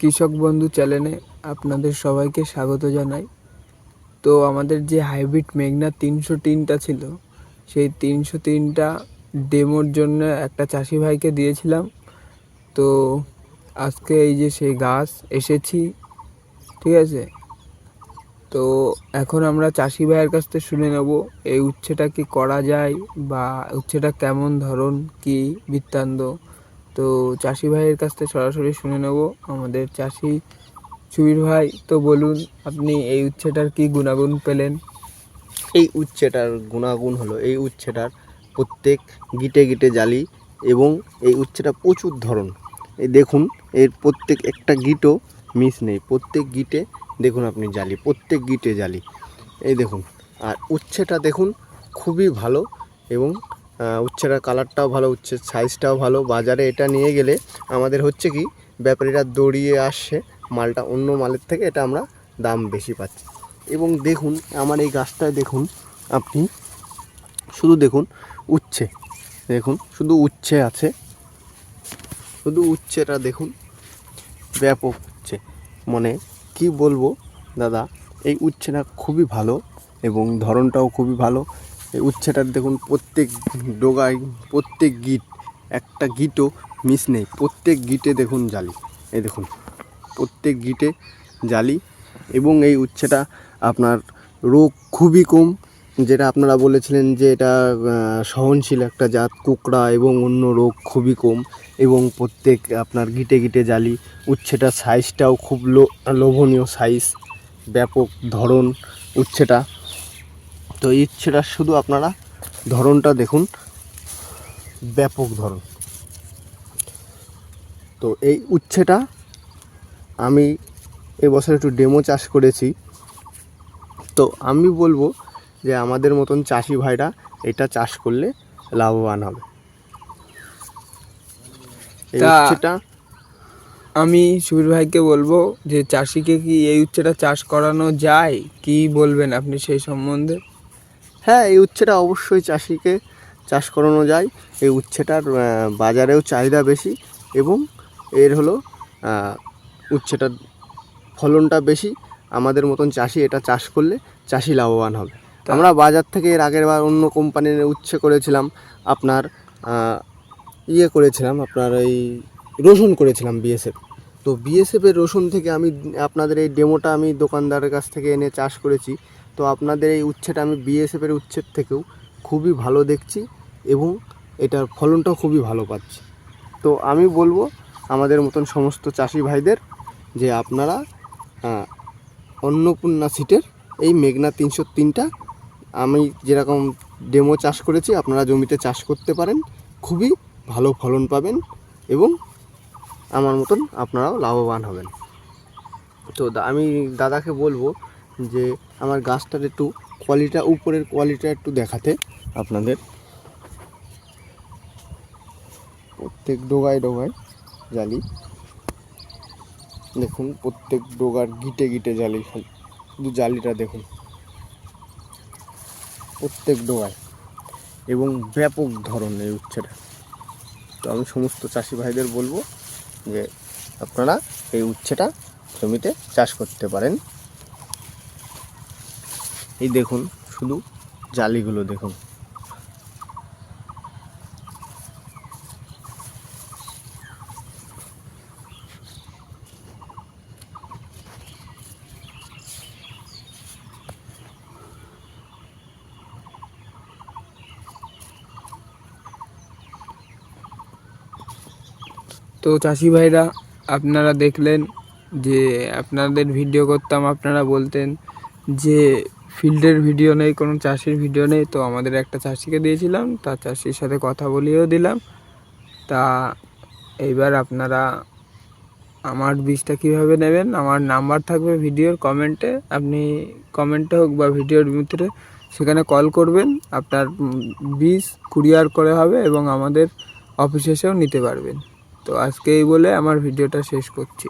কৃষক বন্ধু চ্যানেলে আপনাদের সবাইকে স্বাগত জানাই। তো আমাদের যে হাইব্রিড মেঘনা তিনশো তিনটা ছিল, সেই তিনশো তিনটা ডেমোর জন্য একটা চাষি ভাইকে দিয়েছিলাম। তো আজকে এই যে সেই গাছ এসেছি, ঠিক আছে? তো এখন আমরা চাষি ভাইয়ের কাছ থেকে শুনে নেব, এই উচ্ছেটা কি করা যায় বা উচ্ছেটা কেমন ধরন, কি বৃত্তান্ত? তো চাষি ভাইয়ের কাছ থেকে সরাসরি শুনে নেব আমাদের চাষি সুবীর ভাই। তো বলুন, আপনি এই উচ্ছেটার কি গুণাগুণ পেলেন? এই উচ্ছেটার গুণাগুণ হলো, এই উচ্ছেটার প্রত্যেক গিটে গিটে জালি এবং এই উচ্ছেটা প্রচুর ধরন। এই দেখুন, এর প্রত্যেক একটা গিটও মিস নেই। প্রত্যেক গিটে দেখুন আপনি জালি, প্রত্যেক গিটে জালি। এই দেখুন, আর উচ্ছেটা দেখুন খুবই ভালো এবং আহ, উচ্ছেটার কালারটাও ভালো উচ্ছের সাইজটাও ভালো। বাজারে এটা নিয়ে গেলে আমাদের হচ্ছে কি ব্যাপারীরা দৌড়িয়ে আসছে মালটা অন্য মালের থেকে এটা আমরা দাম বেশি পাচ্ছি। এবং দেখুন আমার এই গাছটায় দেখুন আপনি শুধু দেখুন উচ্ছে দেখুন শুধু উচ্ছে আছে শুধু উচ্ছেটা দেখুন ব্যাপক উচ্ছে। মানে কি বলব দাদা এই উচ্ছেটা খুবই ভালো এবং ধরনটাও খুবই ভালো। এই উচ্ছেটার দেখুন, প্রত্যেক ডোগায়, প্রত্যেক গিট, একটা গিটও মিস নেই। প্রত্যেক গিটে দেখুন জালি। এই দেখুন, প্রত্যেক গিটে জালি এবং এই উচ্ছেটা আপনার রোগ খুবই কম, যেটা আপনারা বলেছিলেন যে এটা সহনশীল একটা জাত, কুকড়া এবং অন্য রোগ খুবই কম এবং প্রত্যেক আপনার গিটে গিটে জালি। উচ্ছেটা সাইজটাও খুব লোভনীয় সাইজ ব্যাপক ধরন উচ্ছেটা তো এই উচ্ছেটার শুধু আপনারা ধরনটা দেখুন। ব্যাপক ধরন। তো এই উচ্ছেটা আমি এবছর একটু ডেমো চাষ করেছি। তো আমি বলব যে আমাদের মতন চাষি ভাইরা এটা চাষ করলে লাভবান হবে। এই উচ্ছেটা আমি সুবীর ভাইকে বলব যে চাষিকে কি এই উচ্ছেটা চাষ করানো যায়? কি বলবেন আপনি সেই সম্বন্ধে? হ্যাঁ এই উচ্ছেটা অবশ্যই চাষিকে চাষ করানো যায়। এই উচ্ছেটার বাজারেও চাহিদা বেশি এবং এর হলো উচ্ছেটার ফলনটা বেশি। আমাদের মতন চাষি এটা চাষ করলে চাষি লাভবান হবে। আমরা বাজার থেকে এর আগের বার অন্য কোম্পানির উচ্ছে করেছিলাম আপনার ইয়ে করেছিলাম আপনার এই রসুন করেছিলাম বিএসএফ তো বিএসএফের রসুন থেকে আমি আপনাদের এই ডেমোটা আমি দোকানদারের কাছ থেকে এনে চাষ করেছি। তো আপনাদের এই উচ্ছেটা আমি বিএসএফের উচ্ছের থেকেও খুবই ভালো দেখছি এবং এটার ফলনটাও খুবই ভালো পাচ্ছি। তো আমি বলব আমাদের মতন সমস্ত চাষি ভাইদের যে আপনারা অন্নপূর্ণা সিটের এই মেঘনা তিনশো তিনটা, আমি যেরকম ডেমো চাষ করেছি, আপনারা জমিতে চাষ করতে পারেন, খুবই ভালো ফলন পাবেন এবং আমার মতন আপনারাও লাভবান হবেন। তো আমি দাদাকে বলব যে আমার গাছটার একটু কোয়ালিটা উপরের কোয়ালিটা একটু দেখাতে আপনাদের। প্রত্যেক ডোগায় ডোগায় জালি। দেখুন, প্রত্যেক ডোগার গিটে গিটে জালি খালি। শুধু জালিটা দেখুন। প্রত্যেক ডোগায়। এবং ব্যাপক ধরনের উচ্ছেটা তো আমি সমস্ত চাষি ভাইদের বলব যে আপনারা এই উচ্ছেটা জমিতে চাষ করতে পারেন। এই দেখুন, শুধু জালিগুলো দেখুন। তো চাষি ভাইরা, আপনারা দেখলেন যে, আপনাদের ভিডিও করতাম, আপনারা বলতেন যে ফিল্ডের ভিডিও নেই, কোনো চাষির ভিডিও নেই, তো আমাদের একটা চাষিকে দিয়েছিলাম তার চাষির সাথে কথা বলিয়েও দিলাম। তা এইবার আপনারা আমার বীজটা কীভাবে নেবেন, আমার নাম্বার থাকবে ভিডিওর কমেন্টে, আপনি কমেন্টে হোক বা ভিডিওর ভিতরে সেখানে কল করবেন, আপনার বীজ কুরিয়ার করে হবে এবং আমাদের অফিসে এসেও নিতে পারবেন। তো আজকে এই বলে আমার ভিডিওটা শেষ করছি।